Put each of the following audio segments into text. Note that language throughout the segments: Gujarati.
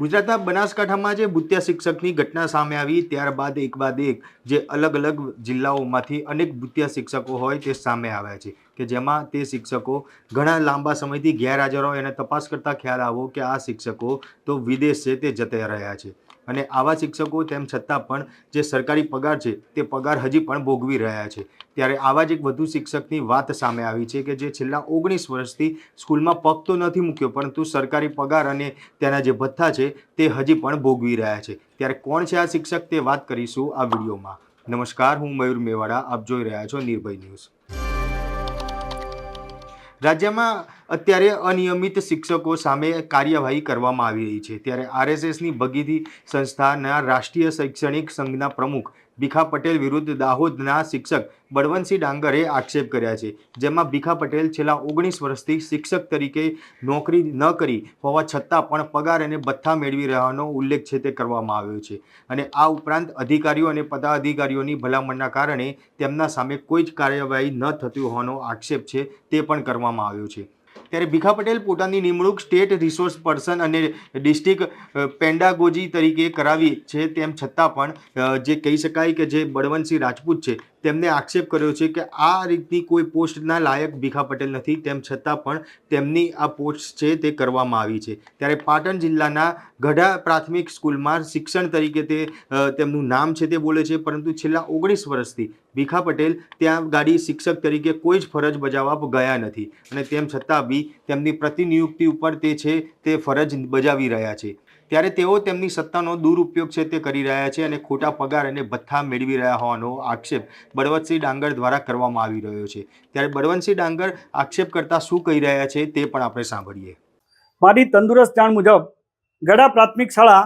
ગુજરાતના બનાસકાંઠામાં જે ભૂત્યા શિક્ષકની ઘટના સામે આવી, ત્યારબાદ એક બાદ એક જે અલગ અલગ જિલ્લાઓમાંથી અનેક ભૂત્યા શિક્ષકો હોય તે સામે આવ્યા છે કે જેમાં તે શિક્ષકો ઘણા લાંબા સમયથી ગેરહાજર હોય અને તપાસ કરતા ખ્યાલ આવો કે આ શિક્ષકો તો વિદેશ છે તે જતા રહ્યા છે. અને આવા શિક્ષકો તેમ છતાં પણ જે સરકારી પગાર છે, તે પગાર હજી પણ ભોગવી રહ્યા છે. ત્યારે આવા જ એક વધુ શિક્ષકની વાત સામે આવી છે કે જે છેલ્લા ઓગણીસ વર્ષથી સ્કૂલમાં પગ તો નથી મૂક્યો, પરંતુ સરકારી પગાર અને તેના જે ભથ્થા છે, તે હજી પણ ભોગવી રહ્યા છે. ત્યારે કોણ છે આ શિક્ષક તે વાત કરીશું આ વિડીયોમાં. નમસ્કાર, હું મયુર મેવાડા, આપ જોઈ રહ્યા છો નિર્ભય ન્યૂઝ. રાજ્યમાં અત્યારે અનિયમિત શિક્ષકો સામે કાર્યવાહી કરવામાં આવી રહી છે. ત્યારે આરએસએસની ભગીદી સંસ્થાના રાષ્ટ્રીય શૈક્ષણિક સંઘના પ્રમુખ ભીખા પટેલ વિરુદ્ધ દાહોદના શિક્ષક બળવંતસિંહ ડાંગરે આક્ષેપ કર્યા છે, જેમાં ભીખા પટેલ છેલ્લા ઓગણીસ વર્ષથી શિક્ષક તરીકે નોકરી ન કરી હોવા છતાં પણ પગાર અને ભથ્થા મેળવી રહ્યાનો ઉલ્લેખ છે તે કરવામાં આવ્યો છે. અને આ ઉપરાંત અધિકારીઓ અને પદાધિકારીઓની ભલામણના કારણે તેમના સામે કોઈ જ કાર્યવાહી ન થતી હોવાનો આક્ષેપ છે તે પણ કરવામાં આવ્યો છે. ત્યારે ભીખા પટેલ પોતાની નિમણૂક સ્ટેટ રિસોર્સ પર્સન અને ડિસ્ટ્રિક્ટ પેન્ડાગોજી તરીકે કરાવી છે તેમ છતાં પણ જે કહી શકાય કે જે બળવંતસિંહ રાજપૂત છે તેમને આક્ષેપ કર્યો છે કે આ રીતની કોઈ પોસ્ટના લાયક ભીખા પટેલ નથી, તેમ છતાં પણ તેમની આ પોસ્ટ છે તે કરવામાં આવી છે. ત્યારે પાટણ જિલ્લાના ગઢા પ્રાથમિક સ્કૂલમાં શિક્ષણ તરીકે તે તેમનું નામ છે તે બોલે છે, પરંતુ છેલ્લા ઓગણીસ વર્ષથી ભીખા પટેલ ત્યાં ગાડી શિક્ષક તરીકે કોઈ જ ફરજ બજાવવા ગયા નથી. અને તેમ છતાં બી તેમની પ્રતિનિયુક્તિ ઉપર તે છે તે ફરજ બજાવી રહ્યા છે. ત્યારે તેઓ તેમની સત્તાનો દુરુપયોગ છે તે કરી રહ્યા છે અને ખોટા પગાર અને ભથ્થા મેળવી રહ્યા હોવાનો આક્ષેપ બળવંતસિંહ ડાંગર દ્વારા કરવામાં આવી રહ્યો છે. ત્યારે બળવંતસિંહ ડાંગર આક્ષેપ કરતા શું કહી રહ્યા છે તે પણ આપણે સાંભળીએ. મારી તંદુરસ્ત જાણ મુજબ ગડા પ્રાથમિક શાળા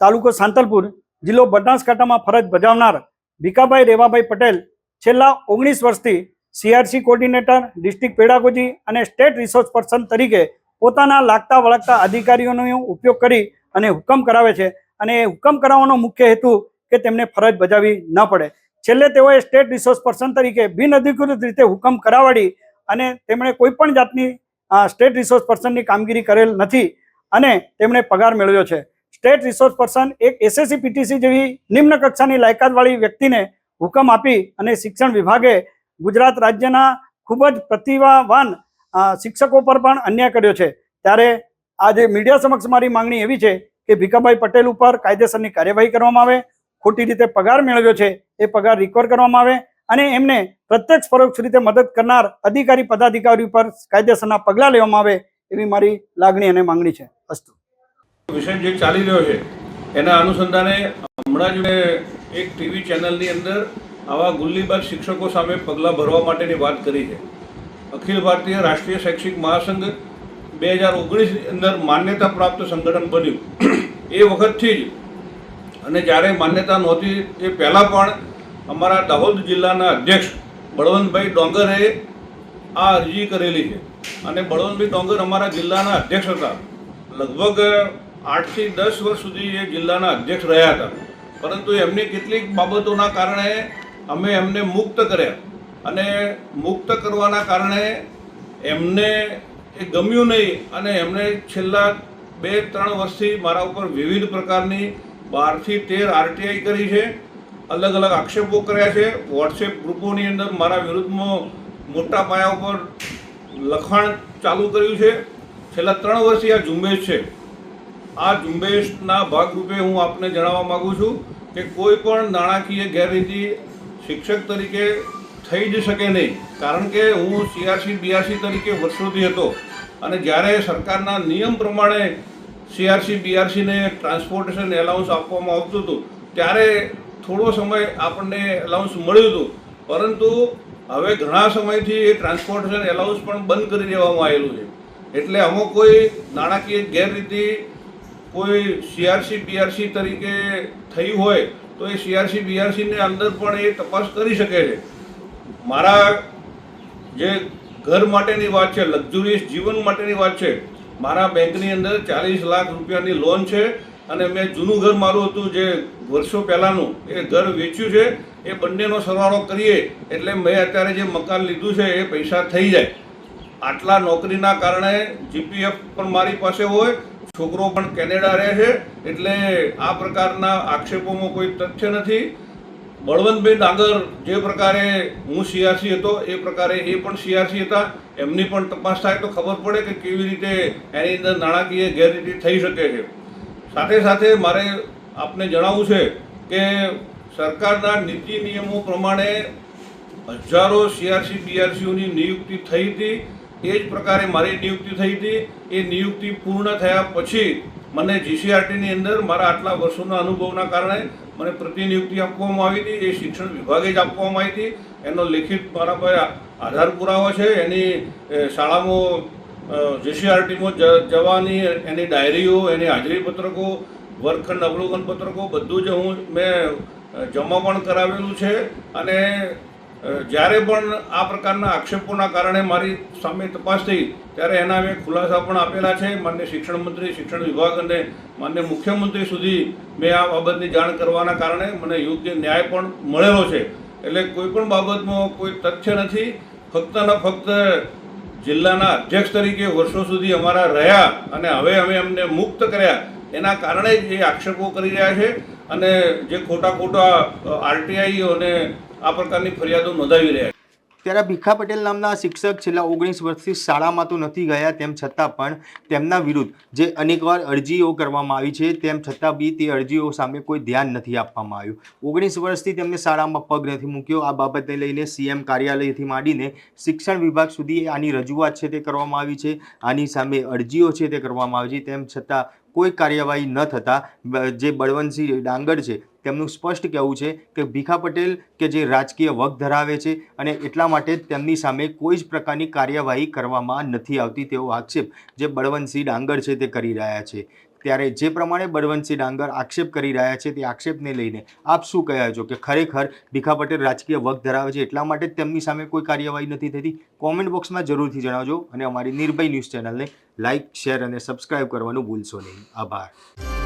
તાલુકો સાંતલપુર જિલ્લો બનાસકાંઠામાં ફરજ બજાવનાર ભીખાભાઈ રેવાભાઈ પટેલ છેલ્લા ઓગણીસ વર્ષથી સીઆરસી કોર્ડિનેટર, ડિસ્ટ્રિક્ટ પેડાગોજી અને સ્ટેટ રિસોર્સ પર્સન તરીકે પોતાના લાગતા વળગતા અધિકારીઓનો ઉપયોગ કરી અને હુકમ કરાવે છે. અને એ હુકમ કરાવવાનો મુખ્ય હેતુ કે તેમને ફરજ બજાવવી ન પડે. છેલ્લે તેઓએ સ્ટેટ રિસોર્સ પર્સન તરીકે બિનઅધિકૃત રીતે હુકમ કરાવડી અને તેમણે કોઈ પણ જાતની સ્ટેટ રિસોર્સ પર્સનની કામગીરી કરેલ નથી અને તેમણે પગાર મેળવ્યો છે. સ્ટેટ રિસોર્સ પર્સન એક એસએસસી પીટીસી જેવી નિમ્ન કક્ષાની લાયકાતવાળી વ્યક્તિને હુકમ આપી અને શિક્ષણ વિભાગે ગુજરાત રાજ્યના ખૂબ જ પ્રતિભાવાન શિક્ષકો પર પણ અન્યાય કર્યો છે. ત્યારે આજે મીડિયા સમક્ષ મારી માંગણી એવી છે કે ભીખાભાઈ પટેલ ઉપર કાયદેસરની કાર્યવાહી કરવામાં આવે, ખોટી રીતે પગાર મેળવ્યો છે એ પગાર રિકવર કરવામાં આવે અને એમને પ્રત્યક્ષ પરોક્ષ રીતે મદદ કરનાર અધિકારી પદાધિકારી ઉપર કાયદેસરના પગલાં લેવામાં આવે એવી મારી લાગણી અને માંગણી છે. અસ્તુ. વિષય જે ચાલી રહ્યો છે, એના અનુસંધાને હમણાં જ એક ટીવી ચેનલની અંદર આવા ગુલ્લીબાજ શિક્ષકો સામે પગલાં ભરવા માટેની વાત કરી છે. અખિલ ભારતીય રાષ્ટ્રીય શૈક્ષિક મહાસંઘ બે હજાર ઓગણીસની અંદર માન્યતા પ્રાપ્ત સંગઠન બન્યું. એ વખતથી જ, અને જ્યારે માન્યતા નહોતી, એ પહેલાં પણ અમારા દાહોદ જિલ્લાના અધ્યક્ષ બળવંતભાઈ ડોંગરે આ અરજી કરેલી છે. અને બળવંતભાઈ ડોંગર અમારા જિલ્લાના અધ્યક્ષ હતા. લગભગ આઠથી દસ વર્ષ સુધી એ જિલ્લાના અધ્યક્ષ રહ્યા હતા. પરંતુ એમની કેટલીક બાબતોના કારણે અમે એમને મુક્ત કર્યા. અને મુક્ત કરવાના કારણે એમને એ ગમ્યું નહીં અને એમણે છેલ્લા બે ત્રણ વર્ષથી મારા ઉપર વિવિધ પ્રકારની બારથી તેર આરટીઆઈ કરી છે અલગ અલગ આક્ષેપો કર્યા છે. વોટ્સએપ ગ્રુપોની અંદર મારા વિરુદ્ધમાં મોટા પાયા ઉપર લખાણ ચાલુ કર્યું છે. છેલ્લા ત્રણ વર્ષથી આ ઝુંબેશ છે. આ ઝુંબેશના ભાગરૂપે હું આપને જણાવવા માગું છું કે કોઈ પણ નાણાકીય ગેરરીતિ શિક્ષક તરીકે થઈ જ શકે નહીં. કારણ કે હું સીઆરસી બીઆરસી તરીકે વર્ષોથી હતો અને જ્યારે સરકારના નિયમ પ્રમાણે સીઆરસી બીઆરસીને ટ્રાન્સપોર્ટેશન એલાઉન્સ આપવામાં આવતું હતું, ત્યારે થોડો સમય આપણને એલાઉન્સ મળ્યું હતું. પરંતુ હવે ઘણા સમયથી એ ટ્રાન્સપોર્ટેશન એલાઉન્સ પણ બંધ કરી દેવામાં આવેલું છે. એટલે અમુક કોઈ નાણાકીય ગેરરીતિ કોઈ સીઆરસી બીઆરસી તરીકે થઈ હોય, તો એ સીઆરસી બીઆરસીની અંદર પણ એ તપાસ કરી શકે છે. મારા જે ઘર માટેની વાત છે લક્ઝુરિયસ જીવન માટેની વાત છે, મારા બેંકની અંદર ચાલીસ લાખ રૂપિયાની લોન છે અને મેં જૂનું ઘર મારું હતું જે વર્ષો પહેલાંનું, એ ઘર વેચ્યું છે, એ બંનેનો સરવાળો કરીએ એટલે મેં અત્યારે જે મકાન લીધું છે, એ પૈસા થઈ જાય. આટલા નોકરીના કારણે જીપીએફ પણ મારી પાસે હોય, છોકરો પણ કેનેડા રહે છે, એટલે આ પ્રકારના આક્ષેપોમાં કોઈ તથ્ય નથી. બળવંતભાઈ ડાંગર જે પ્રકારે હું સીઆરસી હતો, એ પ્રકારે એ પણ સીઆરસી હતા. એમની પણ તપાસ થાય તો ખબર પડે કે કેવી રીતે એની અંદર નાણાકીય ગેરરીતિ થઈ શકે છે. સાથે સાથે મારે આપને જણાવવું છે કે સરકારના નીતિ નિયમો પ્રમાણે હજારો સીઆરસી બીઆરસીઓની નિયુક્તિ થઈ હતી. એ જ પ્રકારે મારી નિયુક્તિ થઈ હતી. એ નિયુક્તિ પૂર્ણ થયા પછી મને જીસીઆરટીની અંદર મારા આટલા વર્ષોના અનુભવના કારણે મને પ્રતિનિયુક્તિ આપવામાં આવી હતી, એ શિક્ષણ વિભાગે જ આપવામાં આવી હતી. એનો લેખિત મારા પાસે આધાર પુરાવો છે. એની શાળામાં જીસીઆરટીમાં જવાની, એની ડાયરીઓ, એની હાજરી પત્રકો વર્ગખંડ અવલોકન પત્રકો બધું જ હું મેં જમા પણ કરાવેલું છે. અને જ્યારે પણ આ પ્રકારના આક્ષેપોના કારણે મારી સામે તપાસ થઈ, ત્યારે એના મેં ખુલાસા પણ આપેલા છે. માન્ય શિક્ષણ મંત્રી, શિક્ષણ વિભાગ અને માન્ય મુખ્યમંત્રી સુધી મેં આ બાબતની જાણ કરવાના કારણે મને યોગ્ય ન્યાય પણ મળેલો છે. એટલે કોઈ પણ બાબતમાં કોઈ તથ્ય નથી. ફક્ત ને ફક્ત જિલ્લાના અધ્યક્ષ તરીકે વર્ષો સુધી અમારા રહ્યા અને હવે અમે એમને મુક્ત કર્યા. એના કારણે જ એ આક્ષેપો કરી રહ્યા છે. અને જે ખોટા ખોટા આરટીઆઈ અને આ પ્રકારની ફરિયાદો નોંધાવી રહ્યા ત્યારે ભીખા પટેલ નામના શિક્ષક છેલ્લા ઓગણીસ વર્ષથી શાળામાં તો નથી ગયા, તેમ છતાં પણ તેમના વિરુદ્ધ જે અનેકવાર અરજીઓ કરવામાં આવી છે, તેમ છતાં બી તે અરજીઓ સામે કોઈ ધ્યાન નથી આપવામાં આવ્યું. ઓગણીસ વર્ષથી તેમને શાળામાં પગ નથી મૂક્યો. આ બાબતને લઈને સીએમ કાર્યાલયથી માંડીને શિક્ષણ વિભાગ સુધી આની રજૂઆત છે તે કરવામાં આવી છે. આની સામે અરજીઓ છે તે કરવામાં આવી છે, તેમ છતાં કોઈ કાર્યવાહી ન થતાં જે બળવંતસિંહ ડાંગર છે, તેમનું સ્પષ્ટ કહેવું છે કે ભીખા પટેલ કે જે રાજકીય વગ ધરાવે છે અને એટલા માટે તેમની સામે કોઈ જ પ્રકારની કાર્યવાહી કરવામાં નથી આવતી તેવો આક્ષેપ જે બળવંતસિંહ ડાંગર છે તે કરી રહ્યા છે. ત્યારે જે પ્રમાણે બળવંતસિંહ ડાંગર આક્ષેપ કરી રહ્યા છે તે આક્ષેપને લઈને આપ શું કહ્યા છો કે ખરેખર ભીખા પટેલ રાજકીય વગ ધરાવે છે એટલા માટે તેમની સામે કોઈ કાર્યવાહી નથી થતી? કોમેન્ટ બોક્સમાં જરૂરથી જણાવજો અને અમારી નિર્ભય ન્યૂઝ ચેનલને લાઇક શેર અને સબસ્ક્રાઇબ કરવાનું ભૂલશો નહીં. આભાર.